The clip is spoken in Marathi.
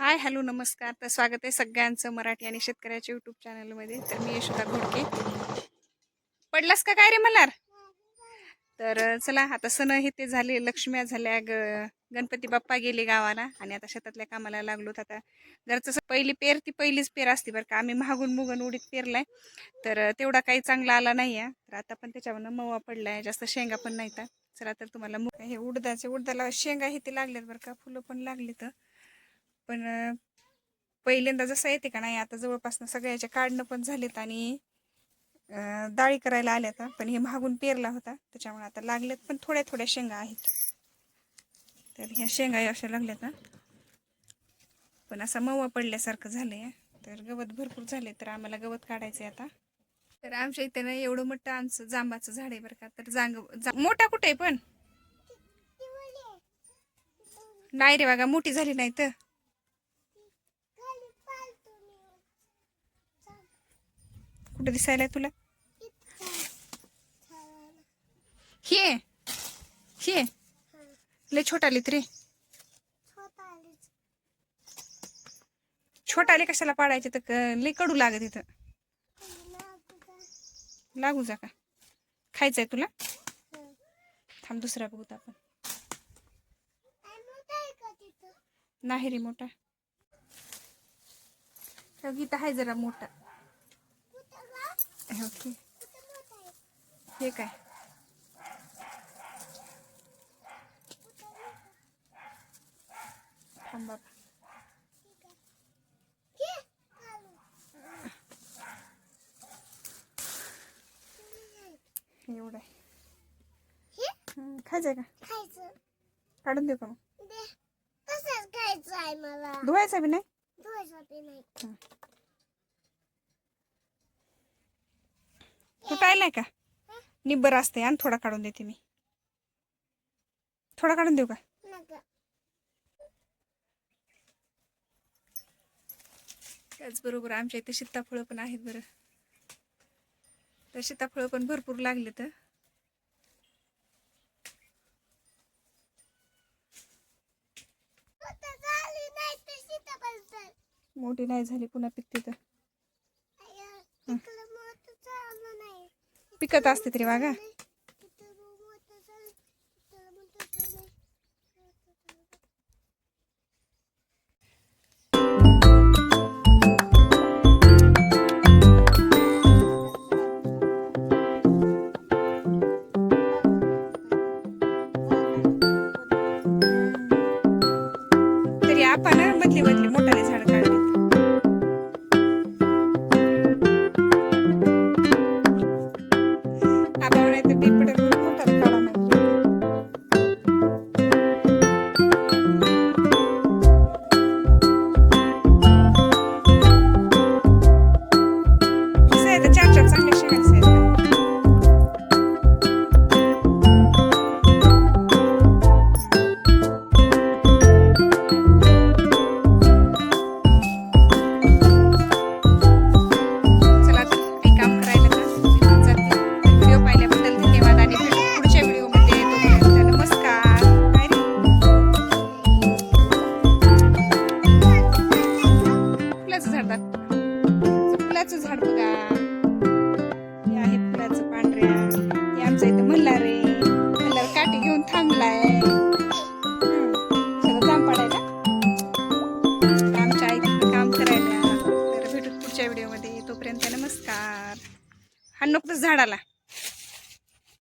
हाय हॅलो नमस्कार. तर स्वागत आहे सगळ्यांचं मराठी आणि शेतकऱ्याच्या युट्यूब चॅनलमध्ये तर मी यशोदा घोडके. पडलास का काय रे मलार तर चला आता सण हे ते झाले लक्ष्म्या झाल्या ग गणपती बाप्पा गेले गावाला आणि आता शेतातल्या कामाला लागलोत. आता घरचं पहिली पेर ती पहिलीच पेर असते बरं का. आम्ही महागून मुगून उडीत पेरलाय. तर तेवढा काही चांगला आला नाही आहे. तर आता पण त्याच्यावरनं मवा पडलाय जास्त शेंगा पण नाही तर चला तर तुम्हाला हे उडदाचे उडदाला शेंगा हे ते लागलेत बरं का. फुलं पण लागली तर पण पहिल्यांदा जसं येते का नाही आता जवळपास सगळ्याच्या काढणं पण झालेत आणि डाळी करायला आल्या आता पण हे महागून पेरला होता. त्याच्यामुळे आता लागलेत पण थोड्या थोड्या शेंगा आहेत. तर ह्या शेंगा अशा लागल्यात ना पण असा मवा पडल्यासारखं झालंय तर गवत भरपूर झाले तर आम्हाला गवत काढायचं आहे आता. तर आमच्या इथे ना एवढं मोठं आमचं जांबाचं झाड आहे बरं का. तर जांग जा- मोठा कुठे आहे पण? नाही रे बघा मोठी झाली नाही तर. कुठे दिसायला तुला? हे. हे. लय छोटा आलीत रे. छोटा आले कशाला पाडायचे तर क- लय कडू लागत इथं. लागू जा का? खायचंय तुला? थांब दुसरा बघूत आपण. नाही रे मोठा. हो, आहे जरा मोठा. हो, हे काय? थांब एवढं आहे. खायचंय का? काढून देऊ का मग? मला. धुवायचं बी नाही? धुवायसाठी नाही. तू टाळलाय का? निब्बर असते आणि थोडा काढून देते मी. थोडा काढून देऊ का? त्याचबरोबर आमच्या इथे सीताफळं पण आहेत बरं. तर सीताफळं पण भरपूर लागले तर. मोठी नाही झाली पुन्हा पिकते तर अय्या, इकडं मोठं झालं नाही. पिकत असते तरी वाघा तरी आपण बदली बदली मोठा आपण फुलाचं फुलाचं झाड बघा. हे आहे फुलाचं पांढऱ्या हे आमचं इथं मल्हार रे. मल्हार काठी घेऊन थांबलाय. सगळं काम पाडायला. आमच्या आई तिथं काम करायला. तर भेटू पुढच्या व्हिडिओमध्ये. तोपर्यंत नमस्कार. हा नको झाडाला.